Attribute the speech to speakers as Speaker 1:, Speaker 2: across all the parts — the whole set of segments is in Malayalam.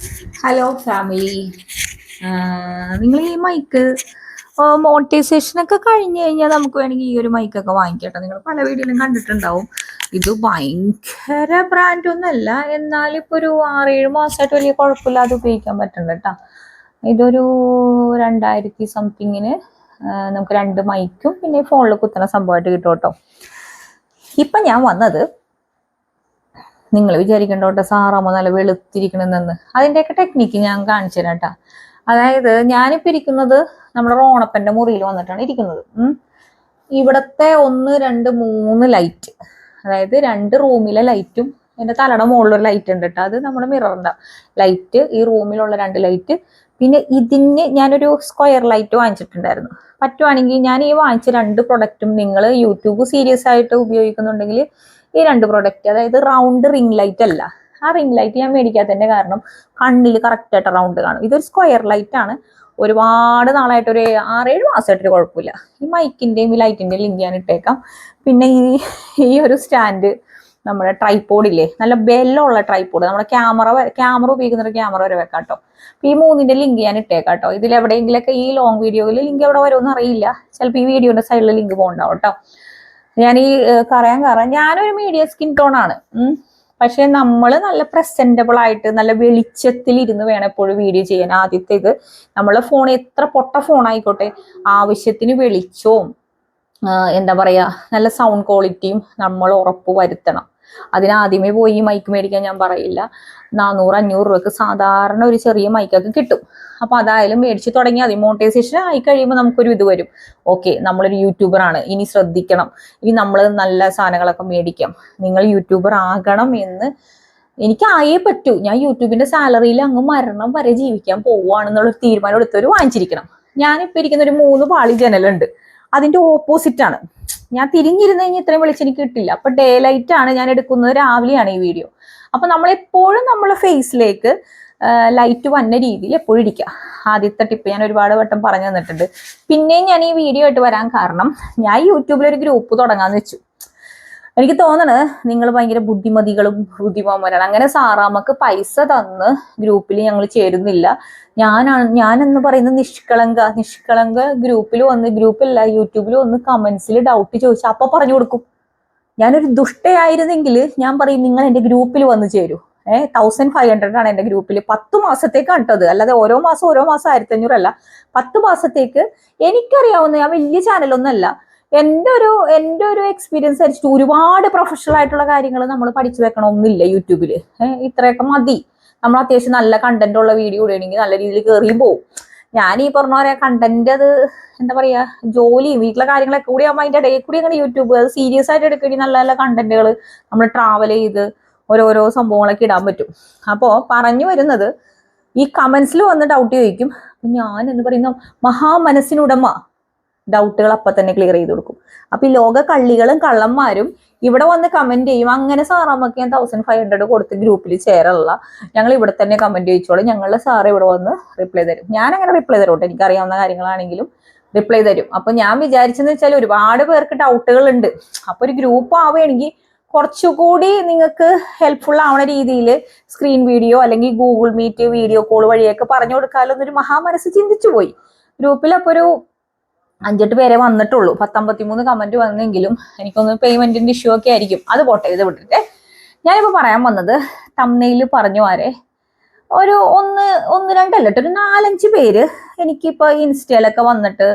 Speaker 1: ഹലോ ഫാമിലി നിങ്ങൾ ഈ മൈക്ക് മോണിറ്റൈസേഷൻ ഒക്കെ കഴിഞ്ഞ് കഴിഞ്ഞാൽ നമുക്ക് വേണമെങ്കിൽ ഈ ഒരു മൈക്കൊക്കെ വാങ്ങിക്കട്ടെ. നിങ്ങൾ പല വീഡിയോയിലും കണ്ടിട്ടുണ്ടാവും. ഇത് ഭയങ്കര ബ്രാൻഡ് ഒന്നല്ല. എന്നാൽ ഇപ്പോൾ ഒരു ആറേഴ് മാസമായിട്ട് വലിയ കുഴപ്പമില്ലാതെ ഉപയോഗിക്കാൻ പറ്റുന്നുണ്ട് കേട്ടോ ഇതൊരു രണ്ടായിരത്തി സംതിങ്ങിന് നമുക്ക് രണ്ട് മൈക്കും പിന്നെ ഫോണിൽ കുത്തുന്ന സംഭവമായിട്ട് കിട്ടും കേട്ടോ ഇപ്പം ഞാൻ വന്നത് നിങ്ങൾ വിചാരിക്കണ്ടോട്ടെ സാറാമ്മ നല്ല വെളുത്തിരിക്കണമെന്ന് അതിന്റെയൊക്കെ ടെക്നിക്ക് ഞാൻ കാണിച്ചു തരാം കേട്ടോ. അതായത് ഞാനിപ്പോൾ ഇരിക്കുന്നത് നമ്മുടെ റോണപ്പന്റെ മുറിയിൽ വന്നിട്ടാണ് ഇരിക്കുന്നത്. ഇവിടത്തെ ഒന്ന് രണ്ട് മൂന്ന് ലൈറ്റ് അതായത് രണ്ട് റൂമിലെ ലൈറ്റും എന്റെ തലയുടെ മുകളിലൊരു ലൈറ്റ് ഉണ്ട് കേട്ടോ. അത് നമ്മുടെ മിററിന്റെ ലൈറ്റ് ഈ റൂമിലുള്ള രണ്ട് ലൈറ്റ് പിന്നെ ഇതിന് ഞാനൊരു സ്ക്വയർ ലൈറ്റ് വാങ്ങിച്ചിട്ടുണ്ടായിരുന്നു. പറ്റുവാണെങ്കിൽ ഞാൻ ഈ വാങ്ങിച്ച രണ്ട് പ്രൊഡക്റ്റും നിങ്ങൾ യൂട്യൂബ് സീരിയസ് ആയിട്ട് ഉപയോഗിക്കുന്നുണ്ടെങ്കിൽ ഈ രണ്ട് പ്രൊഡക്റ്റ് അതായത് റൗണ്ട് റിംഗ് ലൈറ്റ് അല്ല. ആ റിംഗ് ലൈറ്റ് ഞാൻ മേടിക്കാത്തതിന്റെ കാരണം കണ്ണിൽ കറക്റ്റ് ആയിട്ട് റൗണ്ട് കാണും. ഇതൊരു സ്ക്വയർ ലൈറ്റ് ആണ്. ഒരുപാട് നാളായിട്ട് ഒരു ആറേഴ് മാസമായിട്ടൊരു കുഴപ്പമില്ല. ഈ മൈക്കിന്റെയും ഈ ലൈറ്റിന്റെയും ലിങ്ക് ഞാൻ ഇട്ടേക്കാം. പിന്നെ ഈ ഈ ഒരു സ്റ്റാൻഡ് നമ്മുടെ ട്രൈപ്പോഡില്ലേ നല്ല ബെല്ലുള്ള ട്രൈപ്പോഡ് നമ്മുടെ ക്യാമറ ക്യാമറ ഉപയോഗിക്കുന്ന ഒരു ക്യാമറ വരെ വെക്കാം കേട്ടോ ഈ മൂന്നിന്റെ ലിങ്ക് ഞാൻ ഇട്ടേക്കാം കേട്ടോ ഇതിൽ എവിടെയെങ്കിലൊക്കെ ഈ ലോങ് വീഡിയോയിൽ ലിങ്ക് എവിടെ വരുമെന്ന് അറിയില്ല. ചിലപ്പോൾ ഈ വീഡിയോന്റെ സൈഡിൽ ലിങ്ക് പോകണ്ടാവും കേട്ടോ ഞാൻ ഈ കറയാൻ കാരണം ഞാനൊരു മീഡിയം സ്കിൻ ടോൺ ആണ്. പക്ഷെ നമ്മൾ നല്ല പ്രസന്റബിൾ ആയിട്ട് നല്ല വെളിച്ചത്തിൽ ഇരുന്ന് വേണം എപ്പോഴും വീഡിയോ ചെയ്യാൻ. ആദ്യത്തേത് നമ്മളെ ഫോൺ എത്ര പൊട്ട ഫോൺ ആയിക്കോട്ടെ. ആവശ്യത്തിന് വെളിച്ചവും എന്താ പറയാ നല്ല സൗണ്ട് ക്വാളിറ്റിയും നമ്മൾ ഉറപ്പ് വരുത്തണം. അതിനാദ്യമേ പോയി ഈ മൈക്ക് മേടിക്കാൻ ഞാൻ പറയില്ല. നാനൂറ് അഞ്ഞൂറ് രൂപക്ക് സാധാരണ ഒരു ചെറിയ മൈക്കൊക്കെ കിട്ടും. അപ്പൊ അതായാലും മേടിച്ച് തുടങ്ങി അത് മോണിറ്റൈസേഷൻ ആയി കഴിയുമ്പോൾ നമുക്കൊരു ഇത് വരും. ഓക്കെ നമ്മളൊരു യൂട്യൂബർ ആണ്. ഇനി ശ്രദ്ധിക്കണം. ഇനി നമ്മൾ നല്ല സാധനങ്ങളൊക്കെ മേടിക്കാം. നിങ്ങൾ യൂട്യൂബർ ആകണം എന്ന് എനിക്ക് ആയേ പറ്റൂ. ഞാൻ യൂട്യൂബിന്റെ സാലറിയിൽ അങ്ങ് മരണം വരെ ജീവിക്കാൻ പോവുകയാണെന്നുള്ള ഒരു തീരുമാനം എടുത്തവർ വാങ്ങിച്ചിരിക്കണം. ഞാനിപ്പോ ഇരിക്കുന്ന ഒരു മൂന്ന് പാളി ജനലുണ്ട്. അതിന്റെ ഓപ്പോസിറ്റ് ആണ്. ഞാൻ തിരിഞ്ഞിരുന്ന് കഴിഞ്ഞാൽ ഇത്രയും വെളിച്ചം എനിക്ക് കിട്ടില്ല അപ്പൊ ഡേ ലൈറ്റ് ആണ് ഞാൻ എടുക്കുന്നത് രാവിലെയാണ് ഈ വീഡിയോ അപ്പൊ നമ്മൾ എപ്പോഴും നമ്മളെ ഫേസിലേക്ക് ലൈറ്റ് വന്ന രീതിയിൽ എപ്പോഴും ഇരിക്കുക. ആദ്യത്തെ ടിപ്പ് ഞാൻ ഒരുപാട് വട്ടം പറഞ്ഞു തന്നിട്ടുണ്ട്. പിന്നെയും ഞാൻ ഈ വീഡിയോ ആയിട്ട് വരാൻ കാരണം ഞാൻ യൂട്യൂബിൽ ഒരു ഗ്രൂപ്പ് തുടങ്ങാന്ന് വെച്ചു. എനിക്ക് തോന്നണത് നിങ്ങൾ ഭയങ്കര ബുദ്ധിമതികളും ബുദ്ധിമാന്മാരാണ്. അങ്ങനെ സാറാമ്മക്ക് പൈസ തന്ന് ഗ്രൂപ്പിൽ ഞങ്ങൾ ചേരുന്നില്ല. ഞാനാണ് എന്ന് പറയുന്ന നിഷ്കളങ്ക നിഷ്കളങ്ക ഗ്രൂപ്പിൽ വന്ന് ഗ്രൂപ്പില്ല യൂട്യൂബിൽ വന്ന് കമന്റ്സിൽ ഡൗട്ട് ചോദിച്ചാൽ അപ്പൊ പറഞ്ഞു കൊടുക്കും. ഞാനൊരു ദുഷ്ടയായിരുന്നെങ്കിൽ ഞാൻ പറയും നിങ്ങൾ എന്റെ ഗ്രൂപ്പിൽ വന്ന് ചേരൂ. ഏഹ് തൗസൻഡ് ഫൈവ് ഹൺഡ്രഡ് ആണ് എന്റെ ഗ്രൂപ്പിൽ പത്ത് മാസത്തേക്കാണ് കേട്ടത്. അല്ലാതെ ഓരോ മാസം ഓരോ മാസം ആയിരത്തി അഞ്ഞൂറല്ല പത്ത് മാസത്തേക്ക് എനിക്കറിയാവുന്ന ഞാൻ വലിയ ചാനലൊന്നല്ല എന്റെ ഒരു എന്റെ ഒരു എക്സ്പീരിയൻസ് അനുസരിച്ചിട്ട് ഒരുപാട് പ്രൊഫഷണൽ ആയിട്ടുള്ള കാര്യങ്ങൾ നമ്മൾ പഠിച്ചു വെക്കണമെന്നില്ല യൂട്യൂബിൽ ഇത്രയൊക്കെ മതി. നമ്മൾ അത്യാവശ്യം നല്ല കണ്ടന്റ് ഉള്ള വീഡിയോ ഇടണമെങ്കിൽ നല്ല രീതിയിൽ കയറിയും പോകും ഞാൻ ഈ പറഞ്ഞ പോലെ കണ്ടന്റ് അത് എന്താ പറയാ ജോലിയും വീട്ടിലെ കാര്യങ്ങളൊക്കെ കൂടി ആകുമ്പോൾ അതിന്റെ ഇടയിൽ കൂടി അങ്ങനെ യൂട്യൂബ് അത് സീരിയസ് ആയിട്ട് എടുക്കുകയാണെങ്കിൽ നല്ല നല്ല കണ്ടന്റുകൾ നമ്മൾ ട്രാവൽ ചെയ്ത് ഓരോരോ സംഭവങ്ങളൊക്കെ ഇടാൻ പറ്റും. അപ്പോൾ പറഞ്ഞു വരുന്നത് ഈ കമന്റ്സിൽ വന്ന് ഡൗട്ട് ചോദിക്കും. ഞാൻ എന്ന് പറയുന്ന മഹാമനസ്സിനുടമ ഡൗട്ടുകൾ അപ്പൊ തന്നെ ക്ലിയർ ചെയ്ത് കൊടുക്കും. അപ്പൊ ഈ ലോക കള്ളികളും കള്ളന്മാരും ഇവിടെ വന്ന് കമന്റ് ചെയ്യും അങ്ങനെ സാറമ്മക്ക് ഞാൻ തൗസൻഡ് ഫൈവ് ഹൺഡ്രഡ് കൊടുത്ത് ഗ്രൂപ്പിൽ ചേരല്ല. ഞങ്ങൾ ഇവിടെ തന്നെ കമന്റ് ചോദിച്ചോളൂ. ഞങ്ങളുടെ സാറ് ഇവിടെ വന്ന് റിപ്ലൈ തരും. ഞാൻ അങ്ങനെ റിപ്ലൈ തരും കേട്ടോ എനിക്കറിയാവുന്ന കാര്യങ്ങളാണെങ്കിലും റിപ്ലൈ തരും. അപ്പൊ ഞാൻ വിചാരിച്ചെന്ന് വെച്ചാൽ ഒരുപാട് പേർക്ക് ഡൗട്ടുകൾ ഉണ്ട്. അപ്പൊ ഒരു ഗ്രൂപ്പ് ആവുകയാണെങ്കിൽ കുറച്ചുകൂടി നിങ്ങൾക്ക് ഹെൽപ്ഫുൾ ആവുന്ന രീതിയിൽ സ്ക്രീൻ വീഡിയോ അല്ലെങ്കിൽ ഗൂഗിൾ മീറ്റ് വീഡിയോ കോൾ വഴിയൊക്കെ പറഞ്ഞു കൊടുക്കാമല്ലോ എന്നൊരു മഹാമനസ് ചിന്തിച്ചു പോയി. ഗ്രൂപ്പിൽ അപ്പൊ ഒരു അഞ്ചെട്ട് പേരെ വന്നിട്ടുള്ളൂ. പത്തമ്പത്തിമൂന്ന് കമന്റ് വന്നെങ്കിലും എനിക്കൊന്ന് പേയ്മെന്റിന്റെ ഇഷ്യൂ ഒക്കെ ആയിരിക്കും. അത് പോട്ടെ ഇത് വിട്ടിട്ട്. ഞാനിപ്പോ പറയാൻ വന്നത് തമ്മയിൽ പറഞ്ഞു ആരെ. ഒരു ഒന്ന് ഒന്ന് രണ്ടല്ല ഒരു നാലഞ്ച് പേര് എനിക്കിപ്പോ ഇൻസ്റ്റയിലൊക്കെ വന്നിട്ട്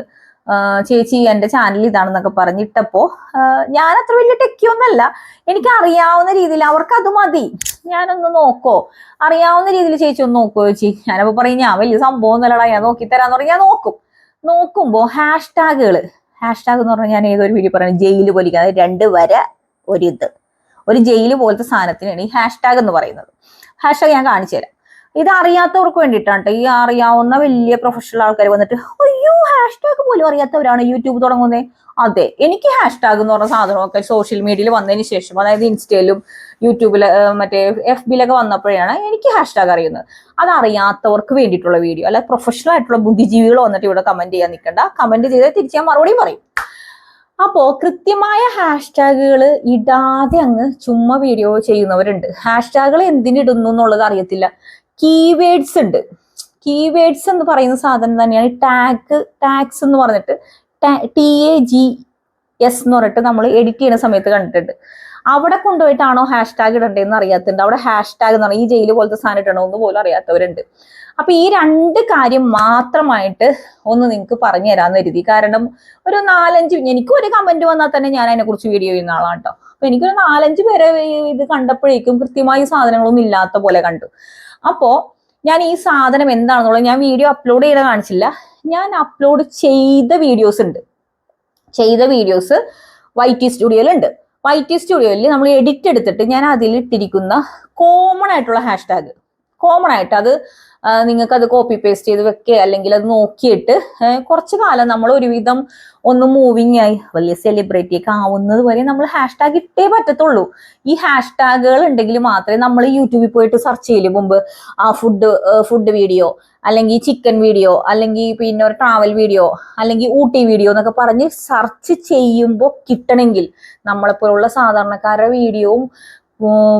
Speaker 1: ചേച്ചി എന്റെ ചാനൽ ഇതാണെന്നൊക്കെ പറഞ്ഞിട്ടപ്പോ ആ, ഞാൻ അത്ര വലിയ ടെക്കിയൊന്നല്ല എനിക്ക് അറിയാവുന്ന രീതിയിൽ അവർക്ക് അത് മതി. ഞാനൊന്ന് നോക്കോ. അറിയാവുന്ന രീതിയിൽ ചേച്ചി ഒന്ന് നോക്കോ ചേച്ചി? ഞാനപ്പോ പറയും ഞാൻ വലിയ സംഭവം ഒന്നുമല്ലടാ ഞാൻ നോക്കി തരാന്ന് പറഞ്ഞാൽ ഞാൻ നോക്കും. നോക്കുമ്പോ ഹാഷ്ടാഗുകൾ ഹാഷ്ടാഗ് എന്ന് പറഞ്ഞാൽ ഞാൻ ഏതൊരു വീഡിയോ പറയുന്നത്? ജയിൽ അതായത് രണ്ട് വര ഒരു ഇത് ഒരു ജയിൽ പോലത്തെ സാധനത്തിനാണ് ഈ ഹാഷ്ടാഗ് എന്ന് പറയുന്നത്. ഹാഷ്ടാഗ് ഞാൻ കാണിച്ചു തരാം ഇത് അറിയാത്തവർക്ക് വേണ്ടിയിട്ടാണ് ഈ അറിയാവുന്ന വലിയ പ്രൊഫഷണൽ ആൾക്കാർ വന്നിട്ട് അയ്യോ ഹാഷ്ടാഗ് പോലും അറിയാത്തവരാണ് യൂട്യൂബ് തുടങ്ങുന്നത് അതെ എനിക്ക് ഹാഷ്ടാഗ് എന്ന് പറഞ്ഞ സാധനമൊക്കെ സോഷ്യൽ മീഡിയയിൽ വന്നതിന് ശേഷം അതായത് ഇൻസ്റ്റയിലും യൂട്യൂബിൽ മറ്റേ എഫ് ബിയിലൊക്കെ വന്നപ്പോഴാണ് എനിക്ക് ഹാഷ്ടാഗ് അറിയുന്നത്. അത് അറിയാത്തവർക്ക് വേണ്ടിയിട്ടുള്ള വീഡിയോ അല്ല പ്രൊഫഷണൽ ആയിട്ടുള്ള ബുദ്ധിജീവികൾ വന്നിട്ട് ഇവിടെ കമന്റ് ചെയ്യാൻ നിൽക്കണ്ട. കമന്റ് ചെയ്ത് തിരിച്ച് ഞാൻ മറുപടി പറയും. അപ്പോ കൃത്യമായ ഹാഷ്ടാഗുകൾ ഇടാതെ അങ്ങ് ചുമ്മാ വീഡിയോ ചെയ്യുന്നവരുണ്ട്. ഹാഷ്ടാഗുകൾ എന്തിനിടുന്നു എന്നുള്ളത് അറിയത്തില്ല. കീവേഡ്സ് ഉണ്ട്. കീവേഡ്സ് എന്ന് പറയുന്ന സാധനം തന്നെയാണ് ടാഗ് ടാഗ്സ് എന്ന് പറഞ്ഞിട്ട് ടി എ ജി എസ് എന്ന് പറഞ്ഞിട്ട് നമ്മൾ എഡിറ്റ് ചെയ്യുന്ന സമയത്ത് കണ്ടിട്ടുണ്ട്. അവിടെ കൊണ്ടുപോയിട്ടാണോ ഹാഷ് ടാഗ് ഇടേണ്ടതെന്ന് അറിയാത്തുണ്ട് അവിടെ ഹാഷ് ടാഗ് എന്ന് പറഞ്ഞാൽ ഈ ജയിൽ പോലത്തെ സാധനം ഇടണമെന്ന് പോലും അറിയാത്തവരുണ്ട്. അപ്പൊ ഈ രണ്ട് കാര്യം മാത്രമായിട്ട് ഒന്ന് നിങ്ങൾക്ക് പറഞ്ഞു തരാന്ന് കരുതി. കാരണം ഒരു നാലഞ്ച് എനിക്ക് ഒരു കമന്റ് വന്നാൽ തന്നെ ഞാൻ അതിനെക്കുറിച്ച് വീഡിയോ ചെയ്യുന്ന ആളാണ് കേട്ടോ അപ്പൊ എനിക്കൊരു നാലഞ്ച് പേരെ ഇത് കണ്ടപ്പോഴേക്കും കൃത്യമായി സാധനങ്ങളൊന്നും ഇല്ലാത്ത പോലെ കണ്ടു. അപ്പോ ഞാൻ ഈ സാധനം എന്താണെന്നുള്ളത് ഞാൻ വീഡിയോ അപ്ലോഡ് ചെയ്ത് കാണിച്ചില്ല. ഞാൻ അപ്ലോഡ് ചെയ്ത വീഡിയോസ് ഉണ്ട്. ചെയ്ത വീഡിയോസ് വൈറ്റി സ്റ്റുഡിയോയിലുണ്ട് വൈറ്റി സ്റ്റുഡിയോയിൽ നമ്മൾ എഡിറ്റ് എടുത്തിട്ട് ഞാൻ അതിലിട്ടിരിക്കുന്ന കോമൺ ആയിട്ടുള്ള ഹാഷ്ടാഗ് കോമൺ ആയിട്ട് അത് നിങ്ങൾക്ക് അത് കോപ്പി പേസ്റ്റ് ചെയ്ത് വെക്കുക അല്ലെങ്കിൽ അത് നോക്കിയിട്ട് കുറച്ച് കാലം നമ്മൾ ഒരുവിധം ഒന്ന് മൂവിങ് ആയി വലിയ സെലിബ്രിറ്റി ഒക്കെ ആവുന്നത് വരെ നമ്മൾ ഹാഷ്ടാഗ് ഇട്ടേ പറ്റത്തുള്ളൂ. ഈ ഹാഷ്ടാഗുകൾ ഉണ്ടെങ്കിൽ മാത്രമേ നമ്മൾ യൂട്യൂബിൽ പോയിട്ട് സെർച്ച് ചെയ്യില്ല മുമ്പ് ആ ഫുഡ് ഫുഡ് വീഡിയോ അല്ലെങ്കിൽ ചിക്കൻ വീഡിയോ അല്ലെങ്കിൽ പിന്നെ ഒരു ട്രാവൽ വീഡിയോ അല്ലെങ്കിൽ ഊട്ടി വീഡിയോ എന്നൊക്കെ പറഞ്ഞ് സെർച്ച് ചെയ്യുമ്പോൾ കിട്ടണമെങ്കിൽ നമ്മളെപ്പോലുള്ള സാധാരണക്കാരുടെ വീഡിയോവും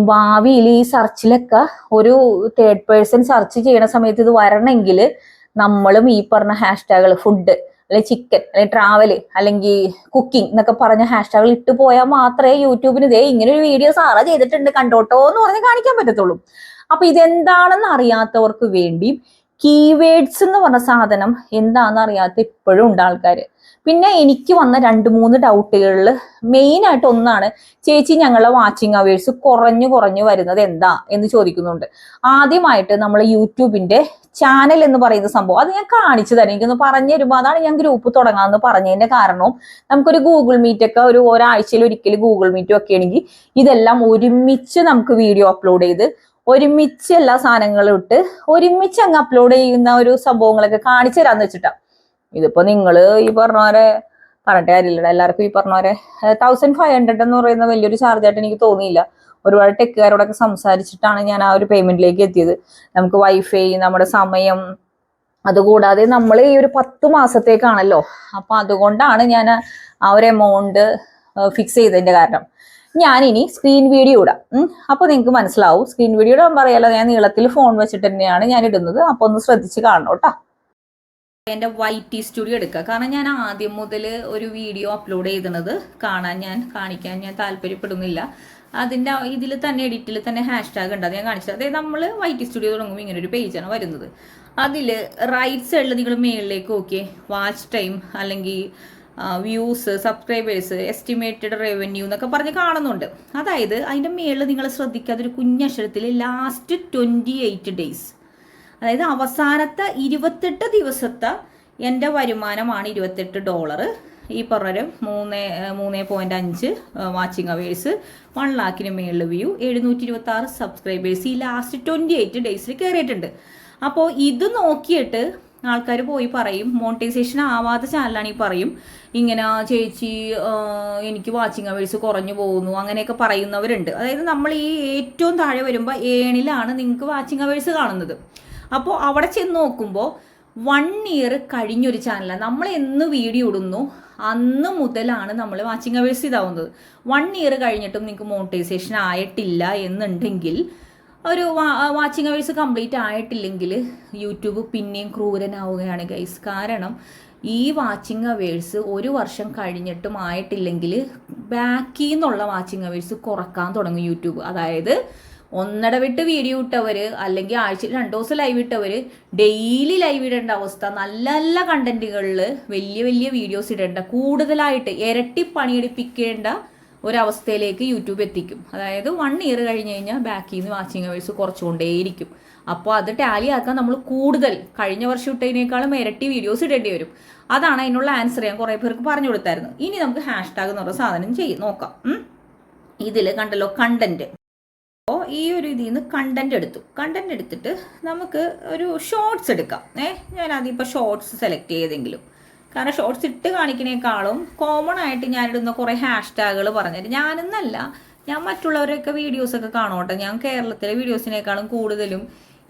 Speaker 1: ഭാവിയിൽ ഈ സെർച്ചിലൊക്കെ ഒരു തേർഡ് പേഴ്സൺ സെർച്ച് ചെയ്യണ സമയത്ത് ഇത് വരണമെങ്കിൽ നമ്മളും ഈ പറഞ്ഞ ഹാഷ്ടാഗുകൾ ഫുഡ് അല്ലെങ്കിൽ ചിക്കൻ അല്ലെങ്കിൽ ട്രാവൽ അല്ലെങ്കിൽ കുക്കിംഗ് എന്നൊക്കെ പറഞ്ഞ ഹാഷ്ടാഗുകൾ ഇട്ട് പോയാൽ മാത്രമേ യൂട്യൂബിന് ഇതേ ഇങ്ങനെ ഒരു വീഡിയോ സാറ ചെയ്തിട്ടുണ്ട് കണ്ടോട്ടോ എന്ന് പറഞ്ഞ് കാണിക്കാൻ പറ്റത്തുള്ളൂ. അപ്പൊ ഇതെന്താണെന്ന് അറിയാത്തവർക്ക് വേണ്ടി കീവേഡ്സ് എന്ന് പറഞ്ഞ സാധനം എന്താണെന്ന് അറിയാത്ത ഇപ്പോഴും ഉണ്ട് ആൾക്കാർ പിന്നെ എനിക്ക് വന്ന രണ്ട് മൂന്ന് ഡൗട്ടുകളിൽ മെയിൻ ആയിട്ട് ഒന്നാണ് ചേച്ചി ഞങ്ങളെ വാച്ചിങ് അവേഴ്സ് കുറഞ്ഞു കുറഞ്ഞു വരുന്നത് എന്താ എന്ന് ചോദിക്കുന്നുണ്ട്. ആദ്യമായിട്ട് നമ്മൾ യൂട്യൂബിന്റെ ചാനൽ എന്ന് പറയുന്ന സംഭവം അത് ഞാൻ കാണിച്ചു തരാം. എനിക്കൊന്ന് പറഞ്ഞു തരുമ്പോൾ അതാണ് ഞാൻ ഗ്രൂപ്പ് തുടങ്ങാമെന്ന് പറഞ്ഞതിന്റെ കാരണവും നമുക്കൊരു ഗൂഗിൾ മീറ്റ് ഒക്കെ ഒരു ഒരാഴ്ചയിൽ ഒരിക്കൽ ഗൂഗിൾ മീറ്റും ഒക്കെ ആണെങ്കിൽ ഇതെല്ലാം ഒരുമിച്ച് നമുക്ക് വീഡിയോ അപ്ലോഡ് ചെയ്ത് ഒരുമിച്ച് എല്ലാ സാധനങ്ങളും ഇട്ട് ഒരുമിച്ച് അങ്ങ് അപ്ലോഡ് ചെയ്യുന്ന ഒരു സംഭവങ്ങളൊക്കെ കാണിച്ചു തരാന്ന് വെച്ചിട്ടാ. ഇതിപ്പോ നിങ്ങൾ ഈ പറഞ്ഞ പോലെ പറഞ്ഞിട്ട് കാര്യമില്ല എല്ലാവർക്കും ഈ പറഞ്ഞവരെ തൗസൻഡ് ഫൈവ് ഹൺഡ്രഡ് എന്ന് പറയുന്ന വലിയൊരു ചാർജ് ആയിട്ട് എനിക്ക് തോന്നിയില്ല. ഒരുപാട് ടെക്കുകാരോടൊക്കെ സംസാരിച്ചിട്ടാണ് ഞാൻ ആ ഒരു പേയ്മെന്റിലേക്ക് എത്തിയത്. നമുക്ക് വൈഫൈ നമ്മുടെ സമയം അതുകൂടാതെ നമ്മൾ ഈ ഒരു പത്ത് മാസത്തേക്കാണല്ലോ. അപ്പൊ അതുകൊണ്ടാണ് ഞാൻ ആ ഒരു എമൗണ്ട് ഫിക്സ് ചെയ്തതിന്റെ കാരണം. ഞാനിനി സ്ക്രീൻ വീഡിയോ ഇടാം. അപ്പോൾ അപ്പൊ നിങ്ങൾക്ക് മനസ്സിലാവും സ്ക്രീൻ വീഡിയോ ഇടാൻ പറയാലോ ഞാൻ നീളത്തിൽ ഫോൺ വെച്ചിട്ട് തന്നെയാണ് ഞാൻ ഇടുന്നത്. അപ്പൊ ഒന്ന് ശ്രദ്ധിച്ച് കാണണം കേട്ടോ. എന്റെ വൈറ്റി സ്റ്റുഡിയോ എടുക്കുക. കാരണം ഞാൻ ആദ്യം മുതൽ ഒരു വീഡിയോ അപ്ലോഡ് ചെയ്തത് കാണാൻ ഞാൻ കാണിക്കാൻ ഞാൻ താല്പര്യപ്പെടുന്നില്ല. അതിന്റെ ഇതിൽ തന്നെ എഡിറ്റിൽ തന്നെ ഹാഷ്ടാഗ് ഉണ്ട്. അത് ഞാൻ കാണിച്ചത് അതായത് നമ്മൾ വൈറ്റി സ്റ്റുഡിയോ തുടങ്ങുമ്പോൾ ഇങ്ങനെ ഒരു പേജാണ് വരുന്നത്. അതിൽ റൈറ്റ് സൈഡിൽ നിങ്ങൾ മേളിലേക്ക് ഓക്കെ വാച്ച് ടൈം അല്ലെങ്കിൽ വ്യൂസ് സബ്സ്ക്രൈബേഴ്സ് എസ്റ്റിമേറ്റഡ് റവന്യൂ എന്നൊക്കെ പറഞ്ഞ് കാണുന്നുണ്ട്. അതായത് അതിന്റെ മേളിൽ നിങ്ങൾ ശ്രദ്ധിക്കാതെ ഒരു കുഞ്ഞക്ഷരത്തിൽ ലാസ്റ്റ് ട്വന്റി എയ്റ്റ് ഡേയ്സ് അതായത് അവസാനത്തെ ഇരുപത്തെട്ട് ദിവസത്തെ എന്റെ വരുമാനമാണ് ഇരുപത്തെട്ട് ഡോളർ ഈ പറഞ്ഞ മൂന്ന് മൂന്ന് പോയിന്റ് അഞ്ച് വാച്ചിങ് അവേഴ്സ് വൺ ലാക്കിന് മേളിൽ വ്യൂ എഴുന്നൂറ്റി ഇരുപത്തി ആറ് സബ്സ്ക്രൈബേഴ്സ് ഈ ലാസ്റ്റ് ട്വന്റി എയ്റ്റ് ഡേയ്സിൽ കയറിയിട്ടുണ്ട് അപ്പോൾ ഇത് നോക്കിയിട്ട് ആൾക്കാർ പോയി പറയും മോണിറ്റൈസേഷൻ ആവാത്ത ചാനലാണ് ഈ പറയും. ഇങ്ങനെ ചേച്ചി എനിക്ക് വാച്ചിങ് അവേഴ്സ് കുറഞ്ഞു പോകുന്നു അങ്ങനെയൊക്കെ പറയുന്നവരുണ്ട്. അതായത് നമ്മൾ ഈ ഏറ്റവും താഴെ വരുമ്പോൾ ഏണിലാണ് നിങ്ങൾക്ക് വാച്ചിങ് അവേഴ്സ് കാണുന്നത്. അപ്പോൾ അവിടെ ചെന്ന് നോക്കുമ്പോൾ വൺ ഇയർ കഴിഞ്ഞൊരു ചാനലാണ്. നമ്മൾ എന്ന് വീഡിയോ ഇടുന്നു അന്ന് മുതലാണ് നമ്മൾ വാച്ചിങ് അവേഴ്സ് ഇതാവുന്നത്. വൺ ഇയർ കഴിഞ്ഞിട്ടും നിങ്ങൾക്ക് മോണിറ്റൈസേഷൻ ആയിട്ടില്ല എന്നുണ്ടെങ്കിൽ ഒരു വാച്ചിങ് അവേഴ്സ് കംപ്ലീറ്റ് ആയിട്ടില്ലെങ്കിൽ യൂട്യൂബ് പിന്നെയും ക്രൂരനാവുകയാണ് ഗൈസ് കാരണം ഈ വാച്ചിങ് അവേഴ്സ് ഒരു വർഷം കഴിഞ്ഞിട്ടും ആയിട്ടില്ലെങ്കിൽ ബാക്കിൽ നിന്നുള്ള വാച്ചിങ് അവേഴ്സ് കുറയ്ക്കാൻ തുടങ്ങും യൂട്യൂബ്. അതായത് ഒന്നട വിട്ട് വീഡിയോ ഇട്ടവർ അല്ലെങ്കിൽ ആഴ്ചയിൽ രണ്ടു ദിവസം ലൈവ് ഇട്ടവർ ഡെയിലി ലൈവ് ഇടേണ്ട അവസ്ഥ നല്ല നല്ല കണ്ടന്റുകളിൽ വലിയ വലിയ വീഡിയോസ് ഇടേണ്ട കൂടുതലായിട്ട് ഇരട്ടി പണിയെടുപ്പിക്കേണ്ട ഒരവസ്ഥയിലേക്ക് യൂട്യൂബ് എത്തിക്കും. അതായത് വൺ ഇയർ കഴിഞ്ഞ് കഴിഞ്ഞാൽ ബാക്കിൽ നിന്ന് വാച്ചിങ് അവേഴ്സ് കുറച്ചുകൊണ്ടേയിരിക്കും. അപ്പോൾ അത് ടാലി ആക്കാൻ നമ്മൾ കൂടുതൽ കഴിഞ്ഞ വർഷം ഇട്ടതിനേക്കാളും ഇരട്ടി വീഡിയോസ് ഇടേണ്ടി വരും. അതാണ് അതിനുള്ള ആൻസർ ഞാൻ കുറേ പേർക്ക് പറഞ്ഞു കൊടുത്തായിരുന്നു. ഇനി നമുക്ക് ഹാഷ് ടാഗ് എന്ന് പറഞ്ഞ സാധനം ചെയ്യും നോക്കാം. ഇതിൽ കണ്ടല്ലോ കണ്ടന്റ് അപ്പോൾ ഈ ഒരു ഇതിൽ നിന്ന് കണ്ടന്റ് എടുത്തു. കണ്ടന്റ് എടുത്തിട്ട് നമുക്ക് ഒരു ഷോർട്സ് എടുക്കാം. ഏ? ഇപ്പോൾ ഷോർട്സ് സെലക്ട് ചെയ്തെങ്കിലും. കാരണം ഷോർട്സ് ഇട്ട് കാണിക്കുന്നേക്കാളും കോമൺ ആയിട്ട് ഞാനിടുന്ന കുറേ ഹാഷ്ടാഗുകൾ ടാഗുകൾ പറഞ്ഞുതരും ഞാനെന്നല്ല ഞാൻ മറ്റുള്ളവരൊക്കെ വീഡിയോസൊക്കെ കാണോട്ടെ ഞാൻ കേരളത്തിലെ വീഡിയോസിനേക്കാളും കൂടുതലും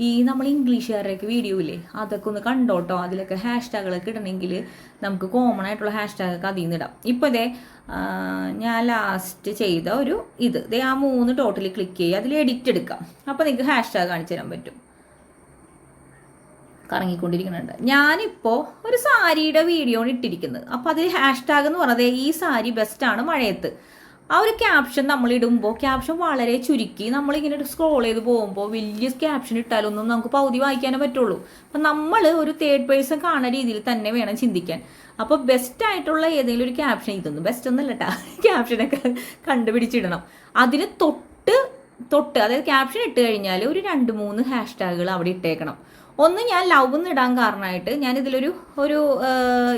Speaker 1: ഈ നമ്മൾ ഇംഗ്ലീഷുകാരുടെയൊക്കെ വീഡിയോ ഇല്ലേ അതൊക്കെ ഒന്ന് കണ്ടോട്ടോ. അതിലൊക്കെ ഹാഷ് ടാഗുകളൊക്കെ ഇടണമെങ്കിൽ നമുക്ക് കോമൺ ആയിട്ടുള്ള ഹാഷ്ടാഗൊക്കെ അതിൽ നിന്ന് ഇടാം. ഇപ്പോൾ ഇതേ ഞാൻ ലാസ്റ്റ് ചെയ്ത ഒരു ഇത്. ദേ ആ മൂന്ന് ടോട്ടലി ക്ലിക്ക് ചെയ്യുക അതിൽ എഡിറ്റ് എടുക്കാം. അപ്പോൾ നിങ്ങൾക്ക് ഹാഷ്ടാഗ് കാണിച്ചു തരാൻ പറ്റും. കറങ്ങിക്കൊണ്ടിരിക്കുന്നുണ്ട്. ഞാനിപ്പോൾ ഒരു സാരിയുടെ വീഡിയോ ഇട്ടിരിക്കുന്നത്. അപ്പോൾ അതിൽ ഹാഷ്ടാഗ് എന്ന് പറഞ്ഞത് ഈ സാരി ബെസ്റ്റാണ് മഴയത്ത്. ആ ഒരു ക്യാപ്ഷൻ നമ്മൾ ഇടുമ്പോൾ ക്യാപ്ഷൻ വളരെ ചുരുക്കി നമ്മളിങ്ങനെ സ്ക്രോൾ ചെയ്ത് പോകുമ്പോൾ വലിയ ക്യാപ്ഷൻ ഇട്ടാലൊന്നും നമുക്ക് പകുതി വായിക്കാനേ പറ്റുള്ളൂ. അപ്പം നമ്മൾ ഒരു തേർഡ് പേഴ്സൺ കാണുന്ന രീതിയിൽ തന്നെ വേണം ചിന്തിക്കാൻ. അപ്പോൾ ബെസ്റ്റ് ആയിട്ടുള്ള ഏതെങ്കിലും ഒരു ക്യാപ്ഷൻ ഇതൊന്നും ബെസ്റ്റ് ഒന്നല്ല കേട്ടോ ക്യാപ്ഷനൊക്കെ കണ്ടുപിടിച്ചിടണം. അതിന് തൊട്ട് തൊട്ട് അതായത് ക്യാപ്ഷൻ ഇട്ട് കഴിഞ്ഞാൽ ഒരു രണ്ട് മൂന്ന് ഹാഷ്ടാഗുകൾ അവിടെ ഇട്ടേക്കണം. ഒന്ന് ഞാൻ ലവ് എന്ന് ഇടാൻ കാരണമായിട്ട് ഞാൻ ഇതിലൊരു ഒരു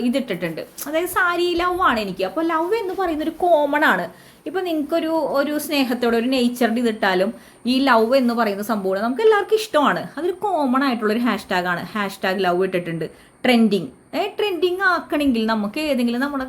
Speaker 1: ഇതിട്ടിട്ടുണ്ട്. അതായത് സാരി ലവ് ആണ് എനിക്ക്. അപ്പോൾ ലവ് എന്ന് പറയുന്ന ഒരു കോമൺ ആണ്. ഇപ്പൊ നിങ്ങൾക്കൊരു ഒരു സ്നേഹത്തോടെ ഒരു നേച്ചറിന്റെ ഇതിട്ടാലും ഈ ലവ് എന്ന് പറയുന്ന സംഭവം നമുക്ക് എല്ലാവർക്കും ഇഷ്ടമാണ്. അതൊരു കോമൺ ആയിട്ടുള്ള ഒരു ഹാഷ്ടാഗ് ആണ്. ഹാഷ്ടാഗ് ലവ് ഇട്ടിട്ടുണ്ട്. ട്രെൻഡിങ് ഏ ട്രെൻഡിങ് ആക്കണമെങ്കിൽ നമുക്ക് ഏതെങ്കിലും നമ്മുടെ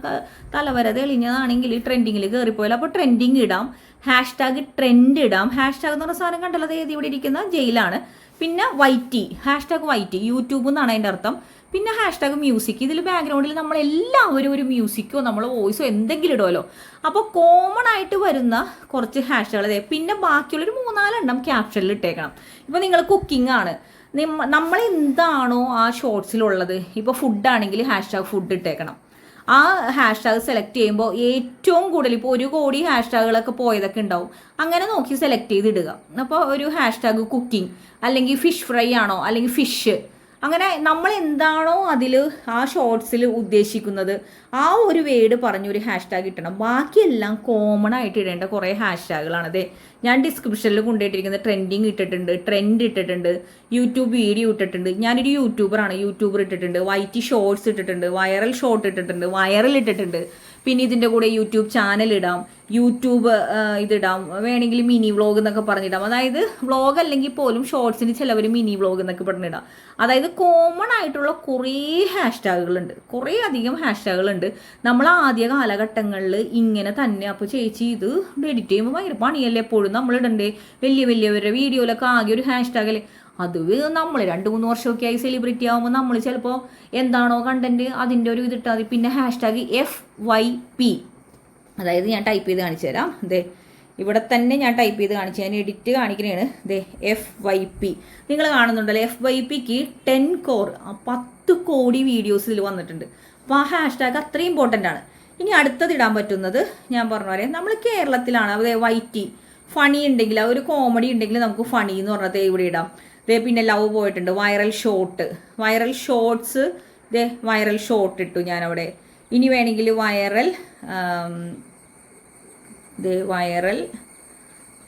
Speaker 1: തലവര തെളിഞ്ഞതാണെങ്കിൽ ട്രെൻഡിങ്ങിൽ കയറിപ്പോയാൽ അപ്പോൾ ട്രെൻഡിങ് ഇടാം. ഹാഷ്ടാഗ് ട്രെൻഡ് ഇടാം. ഹാഷ്ടാഗ് എന്ന് പറഞ്ഞ സാധനം കണ്ടല്ലോ അത് ഏത് ഇവിടെ ഇരിക്കുന്ന? ജയിലാണ്. പിന്നെ വൈറ്റി ഹാഷ്ടാഗ് വൈറ്റി യൂട്യൂബ് എന്നാണ് അതിന്റെ അർത്ഥം. പിന്നെ ഹാഷ്ടാഗ് മ്യൂസിക് ഇതിൽ ബാക്ക്ഗ്രൗണ്ടിൽ നമ്മൾ എല്ലാവരും ഒരു മ്യൂസിക്കോ നമ്മൾ വോയിസോ എന്തെങ്കിലും ഇടുമല്ലോ അപ്പോൾ കോമൺ ആയിട്ട് വരുന്ന കുറച്ച് ഹാഷ്ടാകൾ അതെ പിന്നെ ബാക്കിയുള്ളൊരു മൂന്നാലെണ്ണം ക്യാപ്ഷനിൽ ഇട്ടേക്കണം. ഇപ്പോൾ നിങ്ങൾ കുക്കിംഗ് ആണ്. നമ്മൾ എന്താണോ ആ ഷോർട്സിലുള്ളത് ഇപ്പോൾ ഫുഡാണെങ്കിൽ ഹാഷ്ടാഗ് ഫുഡ് ഇട്ടേക്കണം. ആ ഹാഷ്ടാഗ് സെലക്ട് ചെയ്യുമ്പോൾ ഏറ്റവും കൂടുതൽ ഇപ്പോൾ ഒരു കോടി ഹാഷ്ടാഗുകളൊക്കെ പോയതൊക്കെ ഉണ്ടാവും. അങ്ങനെ നോക്കി സെലക്ട് ചെയ്തിടുക. അപ്പോൾ ഒരു ഹാഷ്ടാഗ് കുക്കിംഗ് അല്ലെങ്കിൽ ഫിഷ് ഫ്രൈ ആണോ അല്ലെങ്കിൽ ഫിഷ് അങ്ങനെ നമ്മൾ എന്താണോ അതിൽ ആ ഷോർട്സിൽ ഉദ്ദേശിക്കുന്നത് ആ ഒരു വേഡ് പറഞ്ഞൊരു ഹാഷ്ടാഗ് ഇട്ടണം ബാക്കിയെല്ലാം കോമൺ ആയിട്ട് ഇടേണ്ട കുറേ ഹാഷ്ടാഗുകളാണ്. അതെ ഞാൻ ഡിസ്ക്രിപ്ഷനിൽ കൊണ്ടുപോയിട്ടിരിക്കുന്നത് ട്രെൻഡിങ് ഇട്ടിട്ടുണ്ട് ട്രെൻഡ് ഇട്ടിട്ടുണ്ട് യൂട്യൂബ് വീഡിയോ ഇട്ടിട്ടുണ്ട്. ഞാനൊരു യൂട്യൂബറാണ് യൂട്യൂബർ ഇട്ടിട്ടുണ്ട് വൈറ്റി ഷോർട്സ് ഇട്ടിട്ടുണ്ട് വൈറൽ ഷോർട്ട് ഇട്ടിട്ടുണ്ട് വൈറൽ ഇട്ടിട്ടുണ്ട്. പിന്നെ ഇതിന്റെ കൂടെ യൂട്യൂബ് ചാനൽ ഇടാം യൂട്യൂബ് ഇതിടാം വേണമെങ്കിൽ മിനി വ്ളോഗ് എന്നൊക്കെ പറഞ്ഞിടാം. അതായത് വ്ളോഗ് അല്ലെങ്കിൽ പോലും ഷോർട്സിന് ചിലവർ മിനി വ്ളോഗ് എന്നൊക്കെ പറഞ്ഞിടാം. അതായത് കോമൺ ആയിട്ടുള്ള കുറേ ഹാഷ്ടാഗുകളുണ്ട് കുറേ അധികം ഹാഷ്ടാഗുകളുണ്ട് നമ്മൾ ആദ്യ കാലഘട്ടങ്ങളിൽ ഇങ്ങനെ തന്നെ. അപ്പോൾ ചേച്ചി ഇത് എഡിറ്റ് ചെയ്യുമ്പോൾ ഭയങ്കര പണിയല്ലേ എപ്പോഴും? നമ്മൾ ഇടണ്ടേ വലിയ വലിയവരുടെ വീഡിയോയിലൊക്കെ ആകെ ഒരു ഹാഷ്ടാഗല്ലേ അത് നമ്മൾ രണ്ട് മൂന്ന് വർഷമൊക്കെ ആയി സെലിബ്രിറ്റി ആകുമ്പോൾ നമ്മൾ ചിലപ്പോൾ എന്താണോ കണ്ടന്റ് അതിന്റെ ഒരു ഇതിട്ടാതി പിന്നെ ഹാഷ്ടാഗ് എഫ് വൈ പി അതായത് ഞാൻ ടൈപ്പ് ചെയ്ത് കാണിച്ചു തരാം. ദേ ഇവിടെ തന്നെ ഞാൻ ടൈപ്പ് ചെയ്ത് കാണിച്ചു ഞാൻ എഡിറ്റ് കാണിക്കുന്നതാണ് ദേ എഫ് വൈ പി നിങ്ങൾ കാണുന്നുണ്ടല്ലോ എഫ് വൈ പിക്ക് ടെൻ കോർ പത്ത് കോടി വീഡിയോസ് ഇതിൽ വന്നിട്ടുണ്ട്. അപ്പോൾ ആ ഹാഷ്ടാഗ് അത്രയും ഇമ്പോർട്ടന്റ് ആണ്. ഇനി അടുത്തത് ഇടാൻ പറ്റുന്നത് ഞാൻ പറഞ്ഞ പോലെ നമ്മൾ കേരളത്തിലാണ്. അതെ വൈറ്റി ഫണി ഉണ്ടെങ്കിൽ ആ ഒരു കോമഡി ഉണ്ടെങ്കിൽ നമുക്ക് ഫണി എന്ന് പറഞ്ഞത് ഇവിടെ ഇടാം. ദേ പിന്നെ ലവ് പോയിട്ടുണ്ട്. വൈറൽ ഷോട്ട് വൈറൽ ഷോർട്സ് ദേ വൈറൽ ഷോട്ട് ഇട്ടു ഞാനവിടെ. ഇനി വേണമെങ്കിൽ വൈറൽ ദേ വൈറൽ